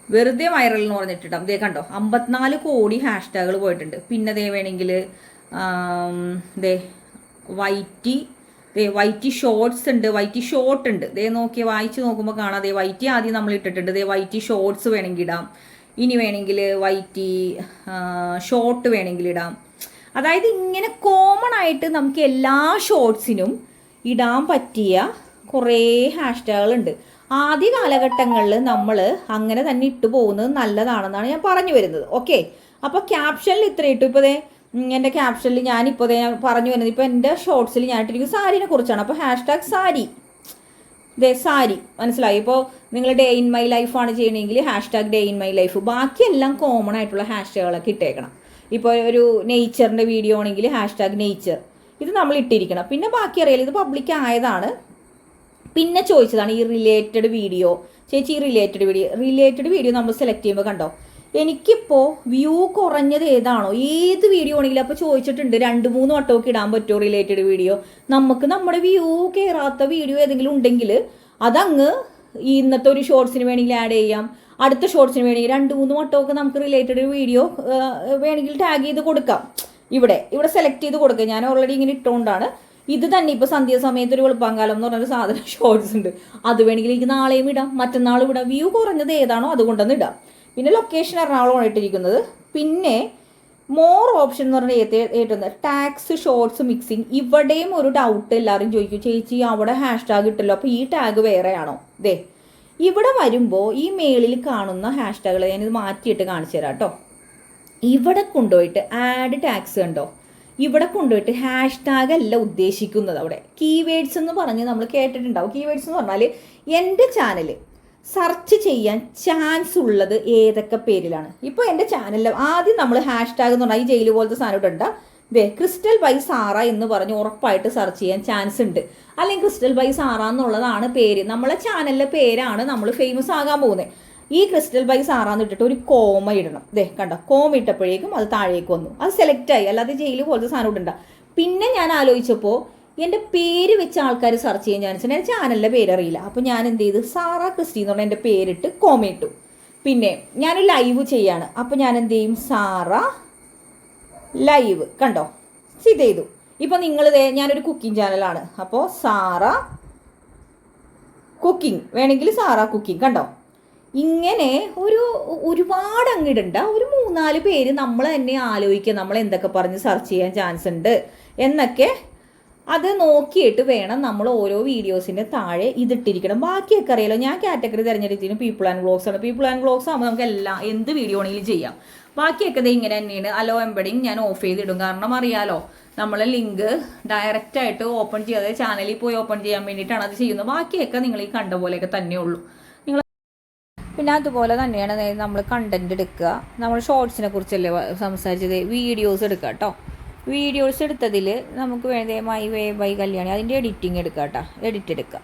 Speaker 1: വെറുതെ വൈറൽ എന്ന് പറഞ്ഞിട്ടിട്ടാം ദേ കണ്ടോ അമ്പത്തിനാല് കോടി ഹാഷ്ടാഗുകൾ പോയിട്ടുണ്ട്. പിന്നെ ദേ വേണമെങ്കിൽ ദേ വൈറ്റി ദേ വൈറ്റ് ഷോർട്സ് ഉണ്ട് വൈറ്റ് ഷോർട്ട് ഉണ്ട്. ദേ നോക്കി വായിച്ച് നോക്കുമ്പോൾ കാണാം. ദേ വൈറ്റി ആദ്യം നമ്മൾ ഇട്ടിട്ടുണ്ട്. ദേ വൈറ്റ് ഷോർട്സ് വേണമെങ്കിൽ ഇടാം. ഇനി വേണമെങ്കിൽ വൈറ്റി ഷോർട്ട് വേണമെങ്കിൽ ഇടാം. അതായത് ഇങ്ങനെ കോമൺ ആയിട്ട് നമുക്ക് എല്ലാ ഷോർട്സിനും ഇടാൻ പറ്റിയ കുറേ ഹാഷ്ടാഗുകളുണ്ട്. ആദ്യ കാലഘട്ടങ്ങളിൽ നമ്മൾ അങ്ങനെ തന്നെ ഇട്ടു പോകുന്നത് നല്ലതാണെന്നാണ് ഞാൻ പറഞ്ഞു വരുന്നത്. ഓക്കെ അപ്പോൾ ക്യാപ്ഷനിൽ ഇത്ര ഇട്ടു. ഇപ്പോൾ എന്റെ ക്യാപ്ഷനിൽ ഞാനിപ്പോൾ പറഞ്ഞു വരുന്നത്. ഇപ്പോൾ എന്റെ ഷോർട്സിൽ ഞാൻ ഇട്ടിരിക്കുന്നത് സാരിനെ കുറിച്ചാണ്. അപ്പോൾ ഹാഷ്ടാഗ് സാരി. ദേ സാരി. മനസ്സിലായി? ഇപ്പോൾ നിങ്ങൾ ഡേ ഇൻ മൈ ലൈഫാണ് ചെയ്യണമെങ്കിൽ hashtag day in my life ബാക്കിയെല്ലാം കോമൺ ആയിട്ടുള്ള ഹാഷ്ടാഗുകളൊക്കെ ഇട്ടേക്കണം. ഇപ്പോൾ ഒരു നെയ്ച്ചറിന്റെ വീഡിയോ ആണെങ്കിൽ ഹാഷ്ടാഗ് നെയ്ച്ചർ ഇത് നമ്മൾ ഇട്ടിരിക്കണം. പിന്നെ ബാക്കി അറിയാലോ ഇത് പബ്ലിക് ആയതാണ്. പിന്നെ ചോദിച്ചതാണ് ഈ റിലേറ്റഡ് വീഡിയോ ചേച്ചി ഈ റിലേറ്റഡ് വീഡിയോ റിലേറ്റഡ് വീഡിയോ നമ്മൾ സെലക്ട് ചെയ്യുമ്പോൾ കണ്ടോ? എനിക്കിപ്പോൾ വ്യൂ കുറഞ്ഞത് ഏതാണോ? ഏത് വീഡിയോ ആണെങ്കിലും അപ്പോൾ ചോദിച്ചിട്ടുണ്ട് രണ്ട് മൂന്ന് വട്ടമൊക്കെ ഇടാൻ പറ്റുമോ റിലേറ്റഡ് വീഡിയോ നമുക്ക് നമ്മുടെ വ്യൂ കയറാത്ത വീഡിയോ ഏതെങ്കിലും ഉണ്ടെങ്കിൽ അതങ്ങ് ഇന്നത്തെ ഒരു ഷോർട്സിന് വേണമെങ്കിൽ ആഡ് ചെയ്യാം. അടുത്ത ഷോർട്സിന് വേണമെങ്കിൽ രണ്ട് മൂന്ന് വട്ടമൊക്കെ നമുക്ക് റിലേറ്റഡ് വീഡിയോ വേണമെങ്കിൽ ടാഗ് ചെയ്ത് കൊടുക്കാം. ഇവിടെ ഇവിടെ സെലക്ട് ചെയ്ത് കൊടുക്കുക ഞാൻ ഓൾറെഡി ഇങ്ങനെ ഇട്ടുകൊണ്ടാണ് ഇത് തന്നെ ഇപ്പോൾ സന്ധ്യ സമയത്ത് ഒരു വെളുപ്പാങ്കാലം എന്ന് പറഞ്ഞൊരു സാധനം ഷോർട്സ് ഉണ്ട്. അത് വേണമെങ്കിൽ എനിക്ക് നാളെയും ഇടാം. മറ്റന്നാളും ഇടാം. വ്യൂ കുറഞ്ഞത് ഏതാണോ അതുകൊണ്ടൊന്ന് ഇടാം. പിന്നെ ലൊക്കേഷൻ എറണാകുളമാണ് ഇട്ടിരിക്കുന്നത് പിന്നെ മോർ ഓപ്ഷൻ എന്ന് പറഞ്ഞാൽ ഏറ്റവും ടാക്സ് ഷോർട്സ് മിക്സിങ് ഇവിടെയും ഒരു ഡൗട്ട് എല്ലാവരും ചോദിക്കും ചേച്ചി അവിടെ ഹാഷ് ടാഗ് ഇട്ടല്ലോ അപ്പോൾ ഈ ടാഗ് വേറെയാണോ? ദേ ഇവിടെ വരുമ്പോൾ ഈ മേളിൽ കാണുന്ന ഹാഷ് ടാഗുകൾ ഞാനിത് മാറ്റിയിട്ട് കാണിച്ചു തരാം കേട്ടോ ഇവിടെ കൊണ്ടുപോയിട്ട് ആഡ് ടാക്സ് കണ്ടോ? ഇവിടെ കൊണ്ടുപോയിട്ട് ഹാഷ് ടാഗ് അല്ല ഉദ്ദേശിക്കുന്നത് അവിടെ. കീവേഡ്സ് എന്ന് പറഞ്ഞ് നമ്മൾ കേട്ടിട്ടുണ്ടാവും. കീവേഡ്സ് എന്ന് പറഞ്ഞാൽ എന്റെ ചാനൽ സെർച്ച് ചെയ്യാൻ ചാൻസ് ഉള്ളത് ഏതൊക്കെ പേരിലാണ്? ഇപ്പോൾ എന്റെ ചാനലിൽ ആദ്യം നമ്മൾ ഹാഷ്ടാഗ് എന്ന് പറഞ്ഞാൽ ഈ ജയിൽ പോലത്തെ സാധനം ഇടണ്ട ദേ ക്രിസ്റ്റൽ ബൈ സാറ എന്ന് പറഞ്ഞ് ഉറപ്പായിട്ട് സെർച്ച് ചെയ്യാൻ ചാൻസ് ഉണ്ട്. അല്ലെങ്കിൽ ക്രിസ്റ്റൽ ബൈ സാറ എന്നുള്ളതാണ് പേര്. നമ്മളെ ചാനലിലെ പേരാണ് നമ്മൾ ഫേമസ് ആകാൻ പോകുന്നത് ഈ ക്രിസ്റ്റൽ ബൈ സാറ എന്ന് ഇട്ടിട്ട് ഒരു കോമ ഇടണം. ദേ കണ്ട? കോമ ഇട്ടപ്പോഴേക്കും അത് താഴേക്ക് വന്നു. അത് സെലക്ട് ആയി. അല്ലാതെ ജയിൽ പോലത്തെ സാധനം ഇടണ്ട പിന്നെ ഞാൻ ആലോചിച്ചപ്പോൾ എന്റെ പേര് വെച്ച ആൾക്കാർ സെർച്ച് ചെയ്യാൻ ചാൻസ് ഉണ്ട്. എന്റെ ചാനലിന്റെ പേര് അറിയില്ല അപ്പോൾ ഞാൻ എന്ത് ചെയ്തു? സാറ ക്രിസ്റ്റി എന്ന് പറഞ്ഞ എന്റെ പേരിട്ട് കോമിട്ടു പിന്നെ ഞാൻ ലൈവ് ചെയ്യാണ്. അപ്പോൾ ഞാൻ എന്ത് ചെയ്യും? സാറ ലൈവ് കണ്ടോ? ഇത് ചെയ്തു. ഇപ്പൊ നിങ്ങൾ ഞാനൊരു കുക്കിംഗ് ചാനലാണ് അപ്പോൾ സാറ കുക്കിംഗ് വേണമെങ്കിൽ സാറ കുക്കിംഗ് കണ്ടോ? ഇങ്ങനെ ഒരു ഒരുപാട് അങ്ങിടണ്ട. ഒരു മൂന്നാൽ പേര് നമ്മൾ തന്നെ ആലോചിക്കുക നമ്മൾ എന്തൊക്കെ പറഞ്ഞ് സെർച്ച് ചെയ്യാൻ ചാൻസ് ഉണ്ട് എന്നൊക്കെ അത് നോക്കിയിട്ട് വേണം നമ്മൾ ഓരോ വീഡിയോസിന്റെ താഴെ ഇതിട്ടിരിക്കണം. ബാക്കിയൊക്കെ അറിയാലോ ഞാൻ കാറ്റഗറി തിരഞ്ഞെടുത്തിരുന്നു പീപ്പിൾ ആൻഡ് വ്ളോഗ്സ് ആണ്. പീപ്പിൾ ആൻഡ് വ്ളോഗ്സ് ആകുമ്പോൾ നമുക്ക് എല്ലാം എന്ത് വീഡിയോ ആണെങ്കിലും ചെയ്യാം. ബാക്കിയൊക്കെ ദേ ഇങ്ങനെ തന്നെയാണ്. അലോ എംബഡിങ് ഞാൻ ഓഫ് ചെയ്തിടും. കാരണം അറിയാലോ നമ്മൾ ലിങ്ക് ഡയറക്റ്റ് ആയിട്ട് ഓപ്പൺ ചെയ്യാതെ ചാനലിൽ പോയി ഓപ്പൺ ചെയ്യാൻ വേണ്ടിയിട്ടാണ് അത് ചെയ്യുന്നത്. ബാക്കിയൊക്കെ നിങ്ങൾ ഈ കണ്ട പോലെയൊക്കെ നിങ്ങൾ പിന്നെ അതുപോലെ തന്നെയാണ് നമ്മൾ കണ്ടന്റ് എടുക്കുക. നമ്മൾ ഷോർട്സിനെ കുറിച്ചല്ലേ സംസാരിച്ചത്? വീഡിയോസ് എടുക്കുക കേട്ടോ വീഡിയോസ് എടുത്തതിൽ നമുക്ക് വേണ്ടേ മൈ വേ ബൈ കല്യാണി. അതിന്റെ എഡിറ്റിംഗ് എടുക്കാം കേട്ടോ. എഡിറ്റ് എടുക്കാം.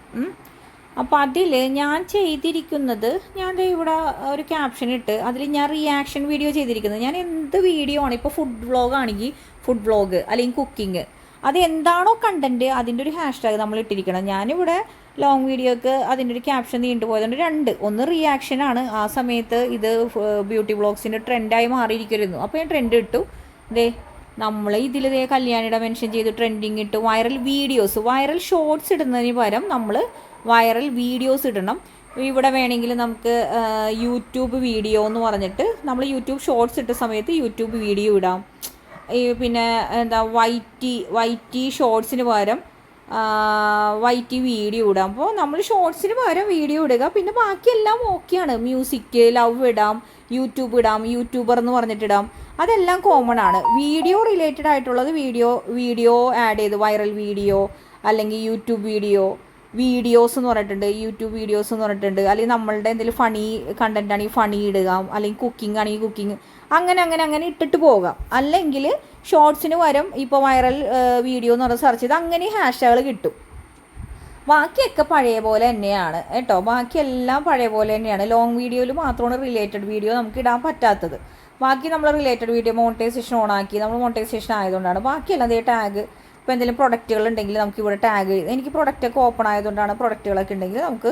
Speaker 1: അപ്പോൾ അതിൽ ഞാൻ ചെയ്തിരിക്കുന്നത് ഞാൻ ഇവിടെ ഒരു ക്യാപ്ഷൻ ഇട്ട് അതിൽ ഞാൻ റിയാക്ഷൻ വീഡിയോ ചെയ്തിരിക്കുന്നത്. ഞാൻ എന്ത് വീഡിയോ ആണ്? ഇപ്പോൾ ഫുഡ് വ്ളോഗ് ആണെങ്കിൽ ഫുഡ് വ്ളോഗ് അല്ലെങ്കിൽ കുക്കിംഗ് അത് എന്താണോ കണ്ടന്റ് അതിന്റെ ഒരു ഹാഷ്ടാഗ് നമ്മൾ ഇട്ടിരിക്കണം. ഞാനിവിടെ ലോങ് വീഡിയോക്ക് അതിന്റെ ഒരു ക്യാപ്ഷൻ നീണ്ടുപോയതുകൊണ്ട് രണ്ട്. ഒന്ന് റിയാക്ഷൻ ആണ്. ആ സമയത്ത് ഇത് ബ്യൂട്ടി വ്ളോഗ്സിന്റെ ട്രെൻഡായി മാറിയിരിക്കുമായിരുന്നു അപ്പോൾ ഞാൻ ട്രെൻഡ് ഇട്ടു. ദേ നമ്മൾ ഇതിൽ ദേ കല്യാണിയുടെ മെൻഷൻ ചെയ്ത് ട്രെൻഡിങ് ഇട്ട് വൈറൽ വീഡിയോസ് വൈറൽ ഷോർട്സ് ഇടുന്നതിന് പകരം നമ്മൾ വൈറൽ വീഡിയോസ് ഇടണം. ഇവിടെ വേണമെങ്കിൽ നമുക്ക് യൂട്യൂബ് വീഡിയോ എന്ന് പറഞ്ഞിട്ട് നമ്മൾ യൂട്യൂബ് ഷോർട്സ് ഇട്ട സമയത്ത് യൂട്യൂബ് വീഡിയോ ഇടാം. ഈ പിന്നെ എന്താ വൈറ്റി വൈറ്റി ഷോർട്സിന് പകരം വൈറ്റി വീഡിയോ ഇടാം. അപ്പോൾ നമ്മൾ ഷോർട്സിന് പകരം വീഡിയോ ഇടുക. പിന്നെ ബാക്കിയെല്ലാം ഓക്കെയാണ് മ്യൂസിക് ലവ് ഇടാം യൂട്യൂബ് ഇടാം യൂട്യൂബർ എന്ന് പറഞ്ഞിട്ടിടാം അതെല്ലാം കോമൺ ആണ്. വീഡിയോ റിലേറ്റഡ് ആയിട്ടുള്ളത് വീഡിയോ വീഡിയോ ആഡ് ചെയ്ത് വൈറൽ വീഡിയോ അല്ലെങ്കിൽ യൂട്യൂബ് വീഡിയോ വീഡിയോസ് എന്ന് പറഞ്ഞിട്ടുണ്ട്. യൂട്യൂബ് വീഡിയോസ് എന്ന് പറഞ്ഞിട്ടുണ്ട്. അല്ലെങ്കിൽ നമ്മളുടെ എന്തെങ്കിലും ഫണി കണ്ടന്റ് ആണെങ്കിൽ ഫണി ഇടുക അല്ലെങ്കിൽ കുക്കിംഗ് ആണെങ്കിൽ കുക്കിംഗ് അങ്ങനെ അങ്ങനെ അങ്ങനെ ഇട്ടിട്ട് പോകാം അല്ലെങ്കിൽ ഷോർട്സിന് വരും ഇപ്പോൾ വൈറൽ വീഡിയോ എന്ന് പറഞ്ഞ് സെർച്ച് ചെയ്ത് അങ്ങനെ ഹാഷ്ടാകൾ കിട്ടും. ബാക്കിയൊക്കെ പഴയ പോലെ തന്നെയാണ് കേട്ടോ. ബാക്കിയെല്ലാം പഴയ പോലെ തന്നെയാണ്. ലോങ് വീഡിയോയിൽ മാത്രമാണ് റിലേറ്റഡ് വീഡിയോ നമുക്ക് ഇടാൻ പറ്റാത്തത്. ബാക്കി നമ്മൾ റിലേറ്റഡ് വീഡിയോ മോണിറ്റൈസേഷൻ ഓൺ ആക്കി. നമ്മൾ മോണിറ്റൈസേഷൻ ആയതുകൊണ്ടാണ്. ബാക്കിയെല്ലാം അതേ ടാഗ് ഇപ്പോൾ എന്തെങ്കിലും പ്രൊഡക്റ്റുകൾ ഉണ്ടെങ്കിൽ നമുക്ക് ഇവിടെ ടാഗ് എനിക്ക് പ്രൊഡക്റ്റൊക്കെ ഓപ്പൺ ആയതുകൊണ്ടാണ് പ്രൊഡക്റ്റുകളൊക്കെ ഉണ്ടെങ്കിൽ നമുക്ക്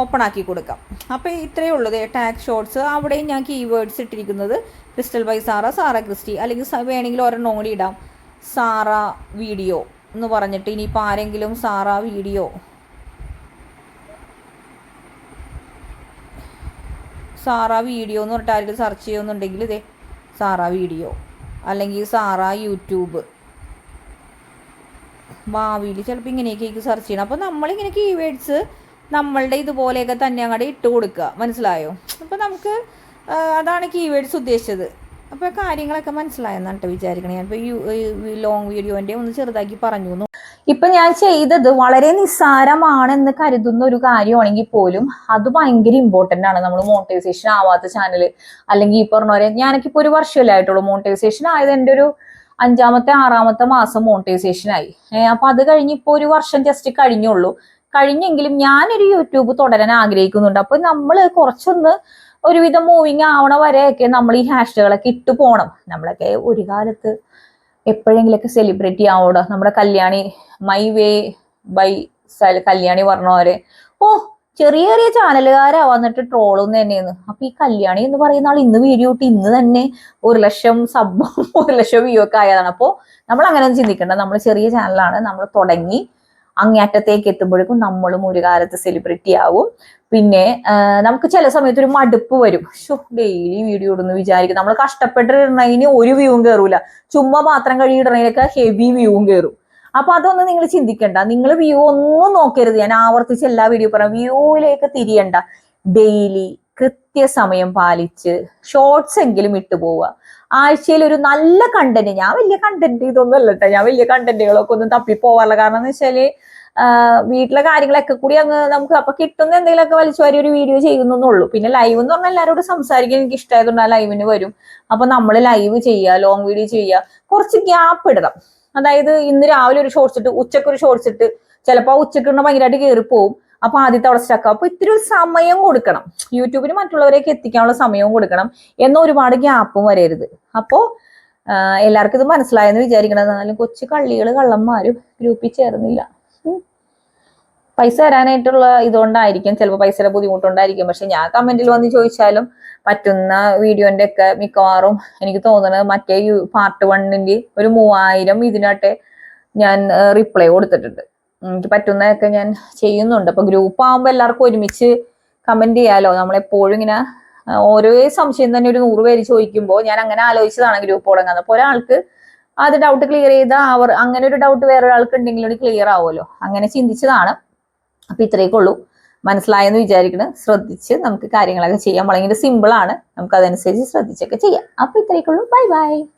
Speaker 1: ഓപ്പൺ ആക്കി കൊടുക്കാം. അപ്പോൾ ഇത്രയേ ഉള്ളൂ ടാഗ് ഷോർട്സ് അവിടെയും ഞാൻ കീവേഡ്സ് ഇട്ടിരിക്കുന്നത് crystal by Sara Sara Christy അല്ലെങ്കിൽ വേണമെങ്കിൽ ഒരെണ്ണം കൂടി ഇടാം. സാറ വീഡിയോ എന്ന് പറഞ്ഞിട്ട് ഇനിയിപ്പോൾ ആരെങ്കിലും സാറ വീഡിയോ സാറ വീഡിയോ എന്ന് പറഞ്ഞിട്ട് ആരെങ്കിലും സെർച്ച് ചെയ്യുന്നുണ്ടെങ്കിൽ ഇതേ സാറ വീഡിയോ. അല്ലെങ്കിൽ സാറ യൂട്യൂബ്. ഭാവിയിൽ ചിലപ്പോൾ ഇങ്ങനെയൊക്കെ സെർച്ച് ചെയ്യണം അപ്പോൾ നമ്മളിങ്ങനെ കീവേഡ്സ് നമ്മളുടെ ഇതുപോലെയൊക്കെ തന്നെ അങ്ങോട്ട് ഇട്ട് കൊടുക്കുക. മനസ്സിലായോ? അപ്പോൾ നമുക്ക് അതാണ് കീവേഡ്സ് ഉദ്ദേശിച്ചത്. അപ്പോൾ കാര്യങ്ങളൊക്കെ മനസ്സിലായെന്നാണ് കേട്ടോ വിചാരിക്കണേ. ഞാനിപ്പോൾ ഈ ലോങ് വീഡിയോന്റെ ഒന്ന് ചെറുതാക്കി പറഞ്ഞു തന്നു ഇപ്പം ഞാൻ ചെയ്തത് വളരെ നിസ്സാരമാണെന്ന് കരുതുന്ന ഒരു കാര്യമാണെങ്കിൽ പോലും അത് ഭയങ്കര ഇമ്പോർട്ടന്റ് ആണ്. നമ്മൾ മോണിറ്റൈസേഷൻ ആവാത്ത ചാനൽ അല്ലെങ്കിൽ ഈ പറഞ്ഞ പോലെ ഞാനൊക്കെ ഇപ്പോൾ ഒരു വർഷമല്ലേ ആയിട്ടുള്ളൂ മോണിറ്റൈസേഷൻ ആയത്. എന്റെ ഒരു അഞ്ചാമത്തെ ആറാമത്തെ മാസം മോണിറ്റൈസേഷൻ ആയി. അപ്പോൾ അത് കഴിഞ്ഞ് ഇപ്പോൾ ഒരു വർഷം ജസ്റ്റ് കഴിഞ്ഞുള്ളൂ. കഴിഞ്ഞെങ്കിലും ഞാനൊരു യൂട്യൂബ് തുടരാൻ ആഗ്രഹിക്കുന്നുണ്ട്. അപ്പോൾ നമ്മൾ കുറച്ചൊന്ന് ഒരുവിധം മൂവിങ് ആവണ വരെയൊക്കെ നമ്മൾ ഈ ഹാഷ്ടാഗുകളൊക്കെ ഇട്ടു പോണം. നമ്മളൊക്കെ ഒരു കാലത്ത് എപ്പോഴെങ്കിലൊക്കെ സെലിബ്രിറ്റി ആവോടോ? നമ്മുടെ Kalyani my way by Kalyani പറഞ്ഞവരെ ഓ ചെറിയ ചെറിയ ചാനലുകാരാ വന്നിട്ട് ട്രോളും തന്നെയെന്ന്. അപ്പൊ ഈ കല്യാണി എന്ന് പറയുന്ന ആൾ ഇന്ന് വീഡിയോ ഇട്ട് ഇന്ന് തന്നെ ഒരു ലക്ഷം സബ് ഒരു ലക്ഷം വ്യൂ ഒക്കെ ആയതാണ്. അപ്പോൾ നമ്മൾ അങ്ങനെ ഒന്നും ചിന്തിക്കണ്ട. നമ്മൾ ചെറിയ ചാനലാണ് നമ്മൾ തുടങ്ങി അങ്ങേറ്റത്തേക്ക് എത്തുമ്പോഴേക്കും നമ്മളും ഒരു കാലത്ത് സെലിബ്രിറ്റി ആവും. പിന്നെ നമുക്ക് ചില സമയത്ത് ഒരു മടുപ്പ് വരും. ഷോ ഡെയിലി വീഡിയോ ഇടുന്നു വിചാരിക്കും. നമ്മൾ കഷ്ടപ്പെട്ടിടണതിന് ഒരു വ്യൂവും കയറൂല ചുമ്മാ പാത്രം കഴുകിയിടണതിനൊക്കെ ഹെവി വ്യൂവും കയറും അപ്പൊ അതൊന്നും നിങ്ങൾ ചിന്തിക്കണ്ട. നിങ്ങൾ വ്യൂ ഒന്നും നോക്കരുത്. ഞാൻ ആവർത്തിച്ച് എല്ലാ വീഡിയോ പറയാം. വ്യൂവിലേക്ക് തിരിയണ്ട. ഡെയിലി കൃത്യസമയം പാലിച്ച് ഷോർട്സ് എങ്കിലും ഇട്ടു പോവുക. ആഴ്ചയിൽ ഒരു നല്ല കണ്ടന്റ് ഞാൻ വലിയ കണ്ടന്റ് ഇതൊന്നും അല്ല കേട്ടോ ഞാൻ വലിയ കണ്ടന്റുകളൊക്കെ ഒന്നും തപ്പി പോവാറില്ല. കാരണം എന്ന് വെച്ചാൽ വീട്ടിലെ കാര്യങ്ങളൊക്കെ കൂടി അങ്ങ് നമുക്ക് അപ്പൊ കിട്ടുന്ന എന്തെങ്കിലുമൊക്കെ വലിച്ചു വാരി ഒരു വീഡിയോ ചെയ്യുന്നുള്ളൂ പിന്നെ ലൈവ് എന്ന് പറഞ്ഞാൽ എല്ലാവരോടും സംസാരിക്കാൻ എനിക്ക് ഇഷ്ടമായതുകൊണ്ട് ആ ലൈവിന് വരും. അപ്പൊ നമ്മൾ ലൈവ് ചെയ്യുക ലോങ് വീഡിയോ ചെയ്യുക കുറച്ച് ഗ്യാപ്പ് ഇടണം. അതായത് ഇന്ന് രാവിലെ ഒരു ഷോർട്സ് ഇട്ട് ഉച്ചയ്ക്ക് ഒരു ഷോർട്സ് ഇട്ട് ചിലപ്പോൾ ആ ഉച്ചയ്ക്ക് ഭയങ്കരമായിട്ട് കയറി പോവും അപ്പൊ ആദ്യത്തെ അവിടെ സ്റ്റക്ക് അപ്പൊ ഇത്തിരി ഒരു സമയം കൊടുക്കണം. യൂട്യൂബിന് മറ്റുള്ളവരേക്ക് എത്തിക്കാനുള്ള സമയവും കൊടുക്കണം എന്ന ഒരുപാട് ഗ്യാപ്പും വരരുത്. അപ്പോ എല്ലാവർക്കും ഇത് മനസ്സിലായെന്ന് വിചാരിക്കണം എന്നാലും കൊച്ചു കള്ളികൾ കള്ളന്മാരും ഗ്രൂപ്പിൽ ചേർന്നില്ല. പൈസ തരാനായിട്ടുള്ള ഇതുകൊണ്ടായിരിക്കും ചിലപ്പോൾ പൈസയുടെ ബുദ്ധിമുട്ടുണ്ടായിരിക്കും. പക്ഷെ ഞാൻ കമന്റിൽ വന്ന് ചോദിച്ചാലും പറ്റുന്ന വീഡിയോന്റെ ഒക്കെ മിക്കവാറും എനിക്ക് തോന്നുന്നത് മറ്റേ പാർട്ട് വണ്ണിന്റെ ഒരു മൂവായിരം ഇതിനാട്ടെ ഞാൻ റിപ്ലൈ കൊടുത്തിട്ടുണ്ട്. എനിക്ക് പറ്റുന്നതൊക്കെ ഞാൻ ചെയ്യുന്നുണ്ട്. അപ്പൊ ഗ്രൂപ്പ് ആകുമ്പോൾ എല്ലാവർക്കും ഒരുമിച്ച് കമന്റ് ചെയ്യാലോ? നമ്മളെപ്പോഴും ഇങ്ങനെ ഓരോ സംശയം തന്നെ ഒരു നൂറ് പേര് ചോദിക്കുമ്പോൾ ഞാൻ അങ്ങനെ ആലോചിച്ചതാണ് ഗ്രൂപ്പ് തുടങ്ങുന്നത് അപ്പോൾ ഒരാൾക്ക് അത് ഡൗട്ട് ക്ലിയർ ചെയ്താൽ അവർ അങ്ങനെ ഒരു ഡൗട്ട് വേറെ ഒരാൾക്ക് ഉണ്ടെങ്കിൽ ഒരു ക്ലിയർ ആവുമല്ലോ. അങ്ങനെ ചിന്തിച്ചതാണ്. അപ്പൊ ഇത്രയൊക്കെ ഉള്ളൂ. മനസ്സിലായെന്ന് വിചാരിക്കണം. ശ്രദ്ധിച്ച് നമുക്ക് കാര്യങ്ങളൊക്കെ ചെയ്യാം. വളരെ സിമ്പിളാണ് നമുക്ക് അതനുസരിച്ച് ശ്രദ്ധിച്ചൊക്കെ ചെയ്യാം. അപ്പൊ ഇത്രയൊക്കെ ഉള്ളൂ. Bye bye